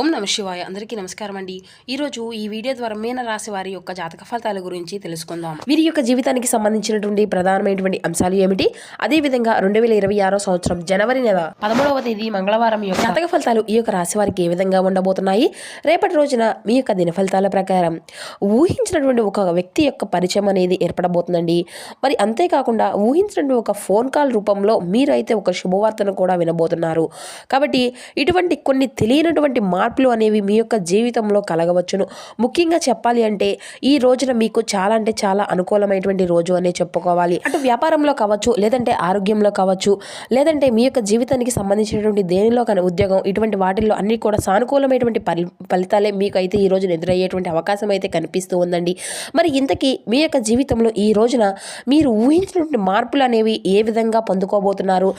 ఓం నమ శివాయ. అందరికీ నమస్కారం అండి. ఈరోజు ఈ వీడియో ద్వారా మీన రాశి వారి యొక్క జాతక ఫలితాల గురించి తెలుసుకుందాం. వీరి యొక్క జీవితానికి సంబంధించినటువంటి ప్రధానమైనటువంటి అంశాలు ఏమిటి? అదేవిధంగా రెండు వేల ఇరవై ఆరో సంవత్సరం జనవరి నెల పదమూడవ తేదీ మంగళవారం యొక్క జాతక ఫలితాలు ఈ యొక్క రాశి వారికి ఏ విధంగా ఉండబోతున్నాయి? రేపటి రోజున మీ యొక్క దిన ఫలితాల ప్రకారం ఊహించినటువంటి ఒక వ్యక్తి యొక్క పరిచయం అనేది ఏర్పడబోతుందండి. మరి అంతేకాకుండా ఊహించినటువంటి ఒక ఫోన్ కాల్ రూపంలో మీరైతే ఒక శుభవార్తను కూడా వినబోతున్నారు. కాబట్టి ఇటువంటి కొన్ని తెలియనటువంటి మార్పులు అనేవి మీ యొక్క జీవితంలో కలగవచ్చును. ముఖ్యంగా చెప్పాలి అంటే ఈ రోజున మీకు చాలా అంటే చాలా అనుకూలమైనటువంటి రోజు అనే చెప్పుకోవాలి. అటు వ్యాపారంలో కావచ్చు లేదంటే ఆరోగ్యంలో కావచ్చు లేదంటే మీ యొక్క జీవితానికి సంబంధించినటువంటి దేనిలో కానీ ఉద్యోగం ఇటువంటి వాటిల్లో అన్ని కూడా సానుకూలమైనటువంటి ఫలి ఫలితాలే మీకు అయితే ఈ రోజున ఎదురయ్యేటువంటి అవకాశం అయితే కనిపిస్తూ ఉందండి. మరి ఇంతకీ మీ యొక్క జీవితంలో ఈ రోజున మీరు ఊహించినటువంటి మార్పులు అనేవి ఏ విధంగా పొందుకోబోతున్నారు?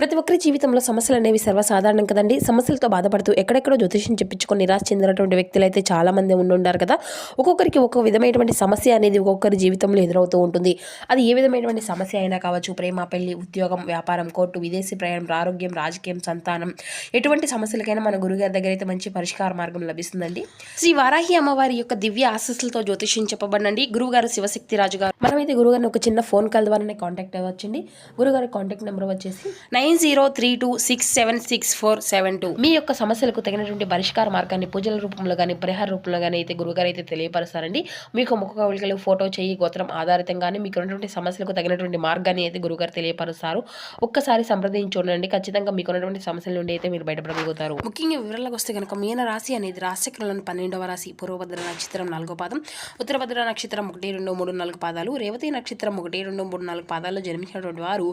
ప్రతి ఒక్కరి జీవితంలో సమస్యలు అనేవి సర్వసాధారణం కదండి. సమస్యలతో బాధపడుతూ ఎక్కడెక్కడో జ్యోతిష్యం చెప్పించుకొని నిరాశ చెందినటువంటి వ్యక్తులు అయితే చాలా మంది ఉండుంటారు కదా. ఒక్కొక్కరికి ఒక్కొక్క విధమైనటువంటి సమస్య అనేది ఒక్కొక్కరి జీవితంలో ఎదురవుతూ ఉంటుంది. అది ఏ విధమైనటువంటి సమస్య అయినా కావచ్చు ప్రేమ పెళ్ళి ఉద్యోగం వ్యాపారం కోర్టు విదేశీ ప్రయాణం ఆరోగ్యం రాజకీయం సంతానం ఎటువంటి సమస్యలకైనా మన గురుగారి దగ్గర అయితే మంచి పరిష్కార మార్గం లభిస్తుందండి. శ్రీ వారాహి అమ్మవారి యొక్క దివ్య ఆశస్సులతో జ్యోతిష్యం చెప్పబడండి గురుగారు శివశక్తి రాజు గారు మనమైతే గురుగారిని ఒక చిన్న ఫోన్ కాల్ ద్వారానే కాంటాక్ట్ అవ్వచ్చండి. గురుగారి కాంటాక్ట్ నెంబర్ వచ్చేసి nine zero three two six seven six four seven two. మీ యొక్క సమస్యలకు తగినటువంటి పరిష్కార మార్గాన్ని పూజల రూపంలో కానీ పరిహార రూపంలో కానీ అయితే గురుగారు అయితే తెలియపరుస్తారండి. మీకు ముఖ కవలికలు ఫోటో చేయి గోత్రం ఆధారితంగానే మీకు ఉన్నటువంటి సమస్యలకు తగినటువంటి మార్గాన్ని అయితే గురుగారు తెలియపరుస్తారు. ఒక్కసారి సంప్రదించి చూడండి. ఖచ్చితంగా మీకు ఉన్నటువంటి సమస్యల నుండి అయితే మీరు బయటపడగలుగుతారు. ముఖ్యంగా వివరాలకు వస్తే కనుక మీన రాశి అనేది రాశిచక్రంలోని పన్నెండవ రాశి. పూర్వభద్ర నక్షత్రం నాలుగో పాదం. ఉత్తరభద్ర నక్షత్రం ఒకటి రెండు మూడు నాలుగు పాదాలు. రేవతి నక్షత్రం ఒకటి రెండు మూడు నాలుగు పాదాల్లో జన్మించినటువంటి వారు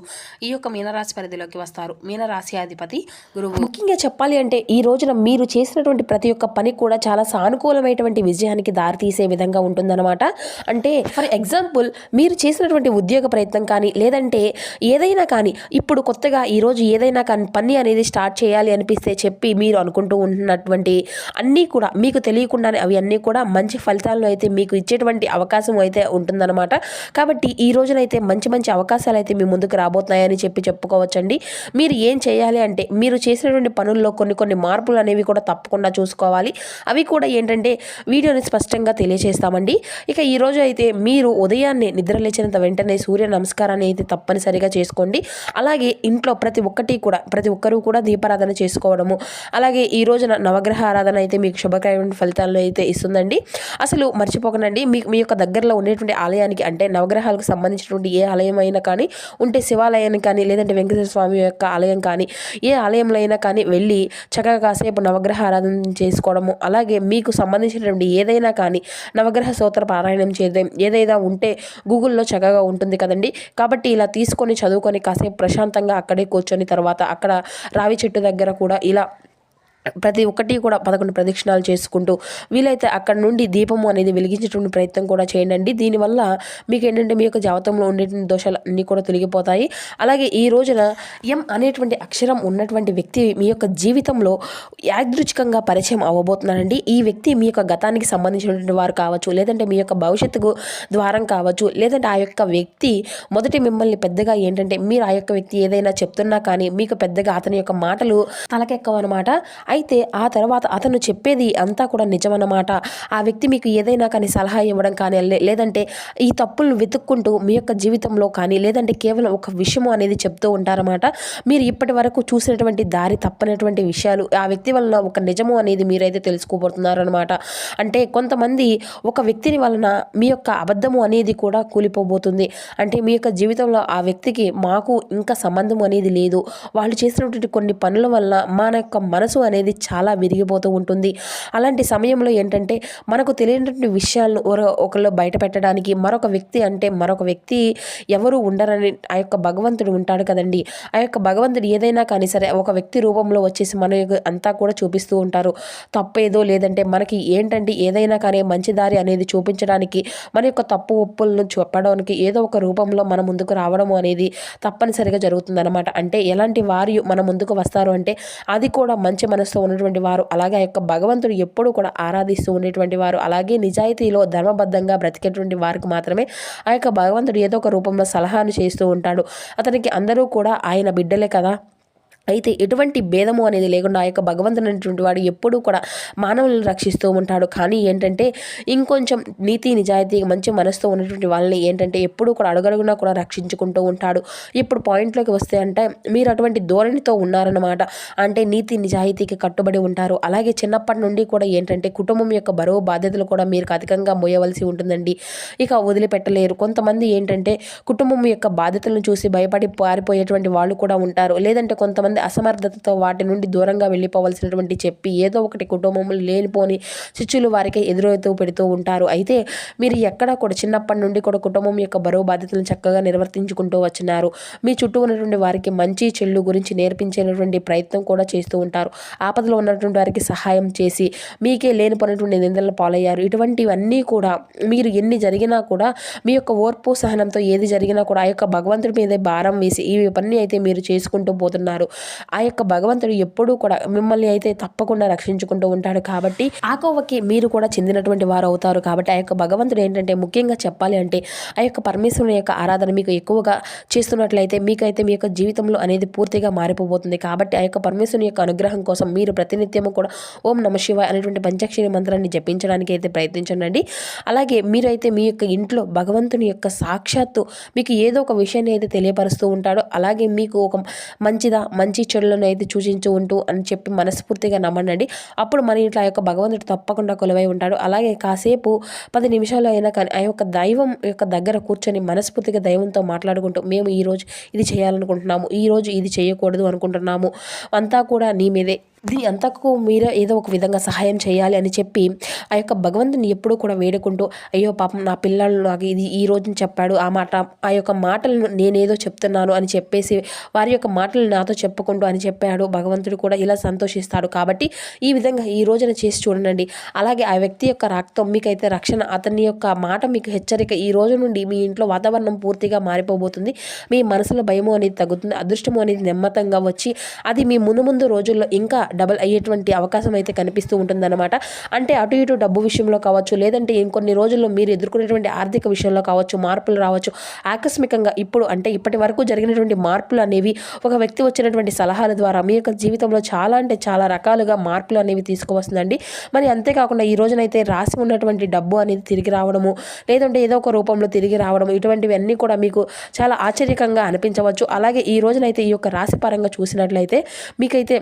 ఈ యొక్క మీనరాశి పరిధిలోకి వస్తారు. మీనరాశి అధిపతి గురువు. ముఖ్యంగా చెప్పాలి అంటే ఈ రోజున మీరు చేసినటువంటి ప్రతి ఒక్క పని కూడా చాలా సానుకూలమైనటువంటి విజయానికి దారితీసే విధంగా ఉంటుందన్నమాట. అంటే ఫర్ ఎగ్జాంపుల్ మీరు చేసినటువంటి ఉద్యోగ ప్రయత్నం కానీ లేదంటే ఏదైనా కానీ ఇప్పుడు కొత్తగా ఈరోజు ఏదైనా కానీ పని అనేది స్టార్ట్ చేయాలి అనిపిస్తే చెప్పి మీరు అనుకుంటూ ఉంటున్నటువంటి అన్నీ కూడా మీకు తెలియకుండానే అవి అన్నీ కూడా మంచి ఫలితాలను అయితే మీకు ఇచ్చేటువంటి అవకాశం అయితే ఉంటుందన్నమాట. కాబట్టి ఈ రోజునైతే మంచి మంచి అవకాశాలు అయితే మీ ముందుకు రాబోతున్నాయని చెప్పి చెప్పుకోవచ్చండి. మీరు ఏం చేయాలి అంటే మీరు చేసినటువంటి పనుల్లో కొన్ని కొన్ని మార్పులు అనేవి కూడా తప్పకుండా చూసుకోవాలి. అవి కూడా ఏంటంటే వీడియోని స్పష్టంగా తెలియజేస్తామండి ఇక ఈరోజు అయితే మీరు ఉదయాన్నే నిద్ర లేచినంత వెంటనే సూర్య నమస్కారాన్ని అయితే తప్పనిసరిగా చేసుకోండి. అలాగే ఇంట్లో ప్రతి ఒక్కటి కూడా ప్రతి ఒక్కరూ కూడా దీపారాధన చేసుకోవడము అలాగే ఈ రోజున నవగ్రహ ఆరాధన అయితే మీకు శుభకరమైన ఫలితాలను అయితే ఇస్తుందండి. అసలు మర్చిపోకండి మీకు మీ యొక్క దగ్గరలో ఉండేటువంటి ఆలయానికి అంటే నవగ్రహాలకు సంబంధించినటువంటి ఏ ఆలయం అయినా కానీ ఉంటే శివాలయాన్ని కానీ లేదంటే వెంకటేశ్వర స్వామి యొక్క ఆలయం కానీ ఏ ఆలయంలో అయినా కానీ వెళ్ళి చక్కగా కాసేపు నవగ్రహ ఆరాధన చేసుకోవడము అలాగే మీకు సంబంధించినటువంటి ఏదైనా కానీ నవగ్రహ సోత్ర పారాయణం చేయడం ఏదైనా ఉంటే గూగుల్లో చక్కగా ఉంటుంది కదండి. కాబట్టి ఇలా తీసుకొని చదువుకొని కాసేపు ప్రశాంతంగా అక్కడే కూర్చొని తర్వాత అక్కడ రావి చెట్టు దగ్గర కూడా ఇలా ప్రతి ఒక్కటి కూడా పదకొండు ప్రదక్షిణాలు చేసుకుంటూ వీలైతే అక్కడ నుండి దీపము అనేది వెలిగించేటువంటి ప్రయత్నం కూడా చేయండి దీనివల్ల మీకు ఏంటంటే మీ యొక్క జాతకంలో ఉండేటువంటి దోషాలు అన్నీ కూడా తొలగిపోతాయి. అలాగే ఈ రోజున ఎం అనేటువంటి అక్షరం ఉన్నటువంటి వ్యక్తి మీ యొక్క జీవితంలో యాదృచ్ఛికంగా పరిచయం అవ్వబోతున్నారండి. ఈ వ్యక్తి మీ యొక్క గతానికి సంబంధించినటువంటి వారు కావచ్చు లేదంటే మీ యొక్క భవిష్యత్తుకు ద్వారం కావచ్చు లేదంటే ఆ యొక్క వ్యక్తి మొదటి మిమ్మల్ని పెద్దగా ఏంటంటే మీరు ఆ యొక్క వ్యక్తి ఏదైనా చెప్తున్నా కానీ మీకు పెద్దగా అతని యొక్క మాటలు తలకెక్కవన్నమాట అయితే ఆ తర్వాత అతను చెప్పేది అంతా కూడా నిజమన్నమాట. ఆ వ్యక్తి మీకు ఏదైనా కానీ సలహా ఇవ్వడం కానీ లేదంటే ఈ తప్పులను వెతుక్కుంటూ మీ యొక్క జీవితంలో కానీ లేదంటే కేవలం ఒక విషయం అనేది చెప్తూ ఉంటారన్నమాట. మీరు ఇప్పటి వరకు చూసినటువంటి దారి తప్పనటువంటి విషయాలు ఆ వ్యక్తి వలన ఒక నిజము అనేది మీరైతే తెలుసుకోబోతున్నారు అనమాట అంటే కొంతమంది ఒక వ్యక్తిని వలన మీ యొక్క అబద్ధము అనేది కూడా కూలిపోబోతుంది. అంటే మీ యొక్క జీవితంలో ఆ వ్యక్తికి మాకు ఇంకా సంబంధం అనేది లేదు. వాళ్ళు చేసినటువంటి కొన్ని పనుల వలన మన యొక్క మనసు అనేది చాలా విరిగిపోతూ ఉంటుంది. అలాంటి సమయంలో ఏంటంటే మనకు తెలియనటువంటి విషయాలను ఒకరు- ఒకళ్ళు బయట పెట్టడానికి మరొక వ్యక్తి అంటే మరొక వ్యక్తి ఎవరు ఉండరని ఆ యొక్క భగవంతుడు ఉంటాడు కదండి. ఆ యొక్క భగవంతుడు ఏదైనా కానీ సరే ఒక వ్యక్తి రూపంలో వచ్చేసి మన యొక్క అంతా కూడా చూపిస్తూ ఉంటారు. తప్పేదో లేదంటే మనకి ఏంటంటే ఏదైనా కానీ మంచి దారి అనేది చూపించడానికి మన యొక్క తప్పు ఒప్పులను చెప్పడానికి ఏదో ఒక రూపంలో మన ముందుకు రావడం అనేది తప్పనిసరిగా జరుగుతుందన్నమాట. అంటే ఎలాంటి వారు మన ముందుకు వస్తారు అంటే అది కూడా మంచి మనసు ఆరాధిస్తూ ఉన్నటువంటి వారు అలాగే ఆ యొక్క భగవంతుడు ఎప్పుడూ కూడా ఆరాధిస్తూ ఉండేటువంటి వారు అలాగే నిజాయితీలో ధర్మబద్ధంగా బ్రతికేటువంటి వారికి మాత్రమే ఆ యొక్క భగవంతుడు ఏదో ఒక రూపంలో సలహాను చేస్తూ ఉంటాడు. అతనికి అందరూ కూడా ఆయన బిడ్డలే కదా. అయితే ఎటువంటి భేదము అనేది లేకుండా ఆ యొక్క భగవంతుడు అనేటువంటి వాడు ఎప్పుడూ కూడా మానవులను రక్షిస్తూ ఉంటాడు. కానీ ఏంటంటే ఇంకొంచెం నీతి నిజాయితీ మంచి మనసుతో ఉన్నటువంటి వాళ్ళని ఏంటంటే ఎప్పుడూ కూడా అడుగడుగునా కూడా రక్షించుకుంటూ ఉంటాడు. ఇప్పుడు పాయింట్లోకి వస్తే అంటే మీరు అటువంటి ధోరణితో ఉన్నారన్నమాట. అంటే నీతి నిజాయితీకి కట్టుబడి ఉంటారు. అలాగే చిన్నప్పటి నుండి కూడా ఏంటంటే కుటుంబం యొక్క బరువు బాధ్యతలు కూడా మీరు అధికంగా మోయవలసి ఉంటుందండి. ఇక వదిలిపెట్టలేరు. కొంతమంది ఏంటంటే కుటుంబం యొక్క బాధ్యతలను చూసి భయపడి పారిపోయేటువంటి వాళ్ళు కూడా ఉంటారు. లేదంటే కొంతమంది అసమర్థతతో వాటి నుండి దూరంగా వెళ్ళిపోవలసినటువంటి చెప్పి ఏదో ఒకటి కుటుంబంలో లేనిపోని చిచ్చులు వారికి ఎదురవుతూ పెడుతూ ఉంటారు. అయితే మీరు ఎక్కడ కూడా చిన్నప్పటి నుండి కూడా కుటుంబం యొక్క బరువు బాధ్యతలను చక్కగా నిర్వర్తించుకుంటూ వచ్చినారు. మీ చుట్టూ ఉన్నటువంటి వారికి మంచి చెల్లు గురించి నేర్పించేటటువంటి ప్రయత్నం కూడా చేస్తూ ఉంటారు. ఆపదలో ఉన్నటువంటి వారికి సహాయం చేసి మీకే లేనిపోయినటువంటి నిందల పాలయ్యారు. ఇటువంటివన్నీ కూడా మీరు ఎన్ని జరిగినా కూడా మీ యొక్క ఓర్పు సహనంతో ఏది జరిగినా కూడా ఆ యొక్క భగవంతుడి మీద భారం వేసి ఈ పని అయితే మీరు చేసుకుంటూ పోతున్నారు. ఆ యొక్క భగవంతుడు ఎప్పుడూ కూడా మిమ్మల్ని అయితే తప్పకుండా రక్షించుకుంటూ ఉంటాడు కాబట్టి ఆ కోవకి మీరు కూడా చెందినటువంటి వారు అవుతారు కాబట్టి ఆ యొక్క భగవంతుడు ఏంటంటే ముఖ్యంగా చెప్పాలి అంటే ఆ యొక్క పరమేశ్వరుని యొక్క ఆరాధన మీకు ఎక్కువగా చేస్తున్నట్లయితే మీకైతే మీ యొక్క జీవితంలో అనేది పూర్తిగా మారిపోబోతుంది కాబట్టి ఆ యొక్క పరమేశ్వరుని యొక్క అనుగ్రహం కోసం మీరు ప్రతినిత్యము కూడా ఓం నమ శివాయ అనేటువంటి పంచాక్షరి మంత్రాన్ని జపించడానికి అయితే ప్రయత్నించండి అలాగే మీరైతే మీ యొక్క ఇంట్లో భగవంతుని యొక్క సాక్షాత్తు మీకు ఏదో ఒక విషయాన్ని అయితే తెలియపరుస్తూ ఉంటాడో. అలాగే మీకు ఒక మంచిదా మంచి మంచి చెడులను అయితే సూచించు ఉంటూ అని చెప్పి మనస్ఫూర్తిగా నమ్మండి అప్పుడు మన ఇంట్లో ఆ యొక్క భగవంతుడు తప్పకుండా కొలువై ఉంటాడు. అలాగే కాసేపు పది నిమిషాలు అయినా కానీ ఆ యొక్క దైవం యొక్క దగ్గర కూర్చొని మనస్ఫూర్తిగా దైవంతో మాట్లాడుకుంటూ మేము ఈరోజు ఇది చేయాలనుకుంటున్నాము ఈరోజు ఇది చేయకూడదు అనుకుంటున్నాము అంతా కూడా నీ మీదే అంతకు మీరే ఏదో ఒక విధంగా సహాయం చేయాలి అని చెప్పి ఆ యొక్క భగవంతుని ఎప్పుడూ కూడా వేడుకుంటూ అయ్యో పాపం నా పిల్లలు నాకు ఇది ఈ రోజుని చెప్పాడు. ఆ మాట ఆ యొక్క మాటలను నేనేదో చెప్తున్నాను అని చెప్పేసి వారి యొక్క మాటలు నాతో చెప్పుకుంటూ అని చెప్పాడు. భగవంతుడు కూడా ఇలా సంతోషిస్తాడు. కాబట్టి ఈ విధంగా ఈ రోజున చేసి చూడండి. అలాగే ఆ వ్యక్తి యొక్క రక్తం మీకైతే రక్షణ అతని యొక్క మాట మీకు హెచ్చరిక ఈ రోజు నుండి మీ ఇంట్లో వాతావరణం పూర్తిగా మారిపోబోతుంది. మీ మనసులో భయము అనేది తగ్గుతుంది అదృష్టము అనేది నెమ్మతంగా వచ్చి అది మీ ముందు ముందు రోజుల్లో ఇంకా డబల్ అయ్యేటువంటి అవకాశం అయితే కనిపిస్తూ ఉంటుందన్నమాట. అంటే అటు ఇటు డబ్బు విషయంలో కావచ్చు లేదంటే ఇంకొన్ని రోజుల్లో మీరు ఎదుర్కొనేటువంటి ఆర్థిక విషయంలో కావచ్చు మార్పులు రావచ్చు. ఆకస్మికంగా ఇప్పుడు అంటే ఇప్పటి వరకు జరిగినటువంటి మార్పులు అనేవి ఒక వ్యక్తి వచ్చినటువంటి సలహాల ద్వారా మీ యొక్క జీవితంలో చాలా అంటే చాలా రకాలుగా మార్పులు అనేవి తీసుకువస్తుందండి. మరి అంతేకాకుండా ఈ రోజునైతే రాసి ఉన్నటువంటి డబ్బు అనేది తిరిగి రావడము లేదంటే ఏదో ఒక రూపంలో తిరిగి రావడం ఇటువంటివన్నీ కూడా మీకు చాలా ఆశ్చర్యకంగా అనిపించవచ్చు. అలాగే ఈ రోజునైతే ఈ యొక్క రాశి పరంగా చూసినట్లయితే మీకైతే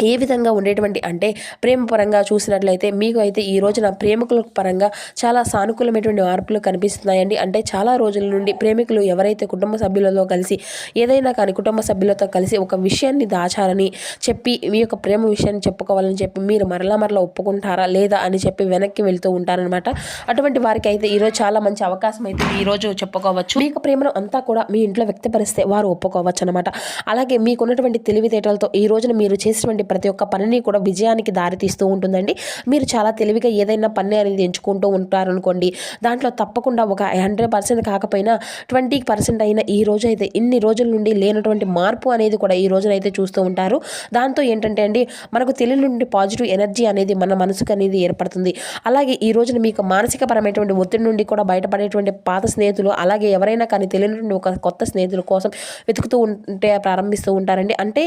ఏ విధంగా ఉండేటువంటి అంటే ప్రేమ పరంగా చూసినట్లయితే మీకు అయితే ఈ రోజున ప్రేమికుల పరంగా చాలా సానుకూలమైనటువంటి మార్పులు కనిపిస్తున్నాయండి. అంటే చాలా రోజుల నుండి ప్రేమికులు ఎవరైతే కుటుంబ సభ్యులతో కలిసి ఏదైనా కానీ కుటుంబ సభ్యులతో కలిసి ఒక విషయాన్ని దాచాలని చెప్పి మీ యొక్క ప్రేమ విషయాన్ని చెప్పుకోవాలని చెప్పి మీరు మరలా మరలా ఒప్పుకుంటారా లేదా అని చెప్పి వెనక్కి వెళ్తూ ఉంటారనమాట అటువంటి వారికి అయితే ఈరోజు చాలా మంచి అవకాశం అయితే ఈరోజు చెప్పుకోవచ్చు. మీ యొక్క ప్రేమను అంతా కూడా మీ ఇంట్లో వ్యక్తపరిస్తే వారు ఒప్పుకోవచ్చు అనమాట అలాగే మీకున్నటువంటి తెలివితేటలతో ఈ రోజున మీరు చేసినటువంటి ప్రతి ఒక్క పనిని కూడా విజయానికి దారితీస్తూ ఉంటుందండి. మీరు చాలా తెలివిగా ఏదైనా పని అనేది ఎంచుకుంటూ ఉంటారనుకోండి దాంట్లో తప్పకుండా ఒక హండ్రెడ్ పర్సెంట్ కాకపోయినా ట్వంటీ పర్సెంట్ అయినా ఈ రోజు అయితే ఇన్ని రోజుల నుండి లేనటువంటి మార్పు అనేది కూడా ఈ రోజున అయితే చూస్తూ ఉంటారు. దాంతో ఏంటంటే అండి మనకు తెలివి నుండి పాజిటివ్ ఎనర్జీ అనేది మన మనసుకు అనేది ఏర్పడుతుంది. అలాగే ఈ రోజున మీకు మానసికపరమైనటువంటి ఒత్తిడి నుండి కూడా బయటపడేటువంటి పాత స్నేహితులు అలాగే ఎవరైనా కానీ తెలియనటువంటి ఒక కొత్త స్నేహితుల కోసం వెతుకుతూ ఉంటే ప్రారంభిస్తూ ఉంటారండి. అంటే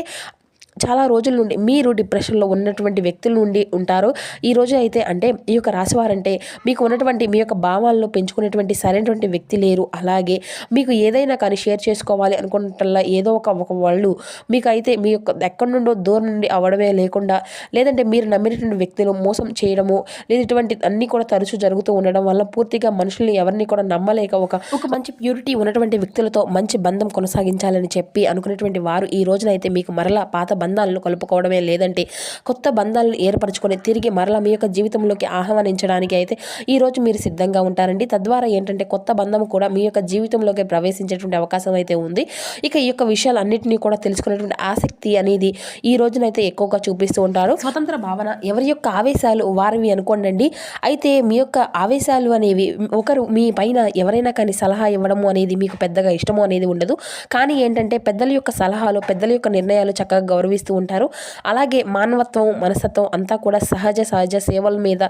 చాలా రోజుల నుండి మీరు డిప్రెషన్లో ఉన్నటువంటి వ్యక్తుల నుండి ఉంటారు. ఈ రోజు అయితే అంటే ఈ యొక్క రాశివారంటే మీకు ఉన్నటువంటి మీ యొక్క భావాలను పెంచుకునేటువంటి సరైనటువంటి వ్యక్తి లేరు. అలాగే మీకు ఏదైనా కానీ షేర్ చేసుకోవాలి అనుకున్నట్లా ఏదో ఒక ఒక వాళ్ళు మీకైతే మీ యొక్క ఎక్కడి నుండో దూరం నుండి అవడమే లేకుండా లేదంటే మీరు నమ్మినటువంటి వ్యక్తులు మోసం చేయడము లేదా ఇటువంటి అన్నీ కూడా తరచూ జరుగుతూ ఉండడం వల్ల పూర్తిగా మనుషుల్ని ఎవరిని కూడా నమ్మలేక ఒక ఒక మంచి ప్యూరిటీ ఉన్నటువంటి వ్యక్తులతో మంచి బంధం కొనసాగించాలని చెప్పి అనుకునేటువంటి వారు ఈ రోజునైతే మీకు మరలా పాత బంధాలను కలుపుకోవడమే లేదంటే కొత్త బంధాలను ఏర్పరచుకొని తిరిగి మరలా మీ యొక్క జీవితంలోకి ఆహ్వానించడానికి అయితే ఈ రోజు మీరు సిద్ధంగా ఉంటారండి. తద్వారా ఏంటంటే కొత్త బంధం కూడా మీ యొక్క జీవితంలోకి ప్రవేశించేటువంటి అవకాశం అయితే ఉంది. ఇక ఈ యొక్క విషయాలన్నింటినీ కూడా తెలుసుకునేటువంటి ఆసక్తి అనేది ఈ రోజునైతే ఎక్కువగా చూపిస్తూ ఉంటారు. స్వతంత్ర భావన ఎవరి యొక్క ఆవేశాలు వారివి అనుకోండి అయితే మీ యొక్క ఆవేశాలు అనేవి ఒకరు మీ పైన ఎవరైనా కానీ సలహా ఇవ్వడము అనేది మీకు పెద్దగా ఇష్టము అనేది ఉండదు. కానీ ఏంటంటే పెద్దల యొక్క సలహాలు పెద్దల యొక్క నిర్ణయాలు చక్కగా గౌరవం గౌరవిస్తూ ఉంటారు. అలాగే మానవత్వం మనస్తత్వం అంతా కూడా సహజ సహజ సేవల మీద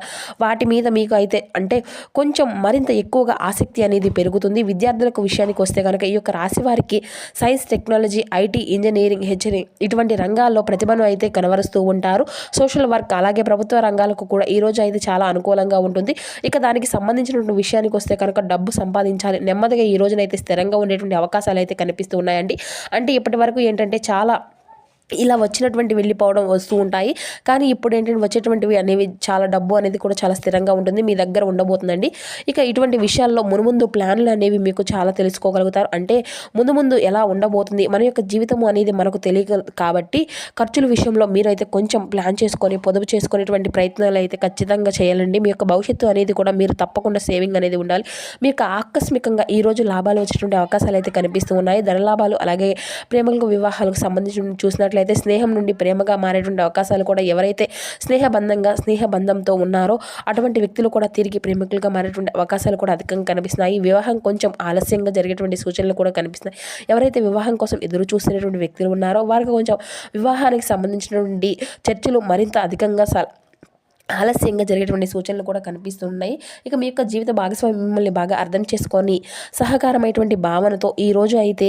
వాటి మీద మీకు అయితే అంటే కొంచెం మరింత ఎక్కువగా ఆసక్తి అనేది పెరుగుతుంది. విద్యార్థులకు విషయానికి వస్తే కనుక ఈ యొక్క రాశి వారికి సైన్స్ టెక్నాలజీ ఐటీ ఇంజనీరింగ్ హెచ్చరింగ్ ఇటువంటి రంగాల్లో ప్రతిభను అయితే కనవరుస్తూ ఉంటారు. సోషల్ వర్క్ అలాగే ప్రభుత్వ రంగాలకు కూడా ఈ రోజు అయితే చాలా అనుకూలంగా ఉంటుంది. ఇక దానికి సంబంధించినటువంటి విషయానికి వస్తే కనుక డబ్బు సంపాదించాలి. నెమ్మదిగా ఈ రోజునైతే స్థిరంగా ఉండేటువంటి అవకాశాలు అయితే కనిపిస్తూ ఉన్నాయండి. అంటే ఇప్పటి వరకు ఏంటంటే చాలా ఇలా వచ్చినటువంటి వెళ్ళిపోవడం వస్తూ ఉంటాయి. కానీ ఇప్పుడు ఏంటంటే వచ్చేటువంటివి అనేవి చాలా డబ్బు అనేది కూడా చాలా స్థిరంగా ఉంటుంది. మీ దగ్గర ఉండబోతుందండి. ఇక ఇటువంటి విషయాల్లో మునుముందు ప్లాన్లు అనేవి మీకు చాలా తెలుసుకోగలుగుతారు. అంటే ముందు ముందు ఎలా ఉండబోతుంది? మన యొక్క జీవితం అనేది మనకు తెలియదు కాబట్టి ఖర్చుల విషయంలో మీరైతే కొంచెం ప్లాన్ చేసుకొని పొదుపు చేసుకునేటువంటి ప్రయత్నాలు అయితే ఖచ్చితంగా చేయాలండి. మీ యొక్క భవిష్యత్తు అనేది కూడా మీరు తప్పకుండా సేవింగ్ అనేది ఉండాలి. మీకు ఆకస్మికంగా ఈరోజు లాభాలు వచ్చేటువంటి అవకాశాలు అయితే కనిపిస్తూ ఉన్నాయి. ధన లాభాలు అలాగే ప్రేమలకు వివాహాలకు సంబంధించి చూసినట్లయితే స్నేహం నుండి ప్రేమగా మారేటువంటి అవకాశాలు కూడా ఎవరైతే స్నేహబంధంగా స్నేహబంధంతో ఉన్నారో అటువంటి వ్యక్తులు కూడా తిరిగి ప్రేమికులుగా మారేటువంటి అవకాశాలు కూడా అధికంగా కనిపిస్తున్నాయి. వివాహం కొంచెం ఆలస్యంగా జరిగేటువంటి సూచనలు కూడా కనిపిస్తున్నాయి. ఎవరైతే వివాహం కోసం ఎదురు చూస్తున్నటువంటి వ్యక్తులు ఉన్నారో వారికి కొంచెం వివాహానికి సంబంధించినటువంటి చర్చలు మరింత అధికంగా స- ఆలస్యంగా జరిగేటువంటి సూచనలు కూడా కనిపిస్తున్నాయి. ఇక మీ యొక్క జీవిత భాగస్వామి మిమ్మల్ని బాగా అర్థం చేసుకొని సహకారమైనటువంటి భావనతో ఈ రోజు అయితే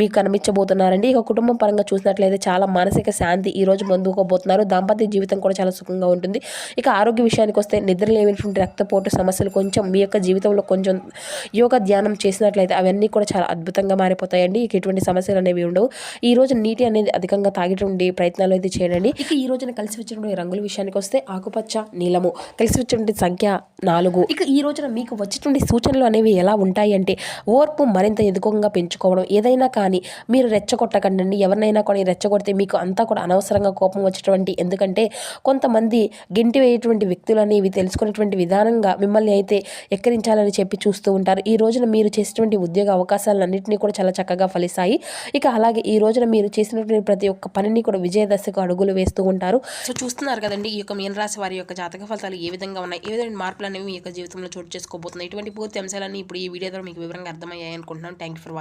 మీకు కనిపించబోతున్నారండి. ఇక కుటుంబం పరంగా చూసినట్లయితే చాలా మానసిక శాంతి ఈ రోజు పొందుకోబోతున్నారు. దాంపత్య జీవితం కూడా చాలా సుఖంగా ఉంటుంది. ఇక ఆరోగ్య విషయానికి వస్తే నిద్ర లేనటువంటి రక్తపోటు సమస్యలు కొంచెం మీ యొక్క జీవితంలో కొంచెం యోగా ధ్యానం చేసినట్లయితే అవన్నీ కూడా చాలా అద్భుతంగా మారిపోతాయండి. ఇక ఎటువంటి సమస్యలు అనేవి ఉండవు. ఈ రోజు నీటి అనేది అధికంగా తాగేటువంటి ప్రయత్నాలు అయితే చేయండి. ఇక ఈ రోజున కలిసి వచ్చినటువంటి రంగుల విషయానికి వస్తే ఆకుపచ్చ నీలము. కలిసి వచ్చినటువంటి సంఖ్య నాలుగు. ఇక ఈ రోజున మీకు వచ్చేటువంటి సూచనలు అనేవి ఎలా ఉంటాయి అంటే ఓర్పు మరింత ఎదుకంగా పెంచుకోవడం. ఏదైనా కానీ మీరు రెచ్చగొట్టకండి ఎవరినైనా కానీ రెచ్చగొడితే మీకు అంతా కూడా అనవసరంగా కోపం వచ్చేటువంటి. ఎందుకంటే కొంతమంది గెంటి వేయటువంటి వ్యక్తులు అనేవి తెలుసుకునేటువంటి విధానంగా మిమ్మల్ని అయితే ఎక్కరించాలని చెప్పి చూస్తూ ఉంటారు. ఈ రోజున మీరు చేసినటువంటి ఉద్యోగ అవకాశాలన్నింటినీ కూడా చాలా చక్కగా ఫలిస్తాయి. ఇక అలాగే ఈ రోజున మీరు చేసినటువంటి ప్రతి ఒక్క పనిని కూడా విజయదశకు అడుగులు వేస్తూ ఉంటారు. సో చూస్తున్నారు కదండి ఈ యొక్క మీనరాశి వారి వారి యొక్క జాతక ఫలితాలు ఏ విధంగా ఉన్నాయి ఏ విధమైన మార్పులు అనేవి మీ యొక్క జీవితంలో చోటు చేసుకోబోతున్నాయి ఇటువంటి పూర్తి అంశాలన్నీ ఇప్పుడు ఈ వీడియో ద్వారా మీకు వివరంగా అర్థమయ్యాయి అనుకుంటున్నాను థ్యాంక్ యూ ఫర్ వాచింగ్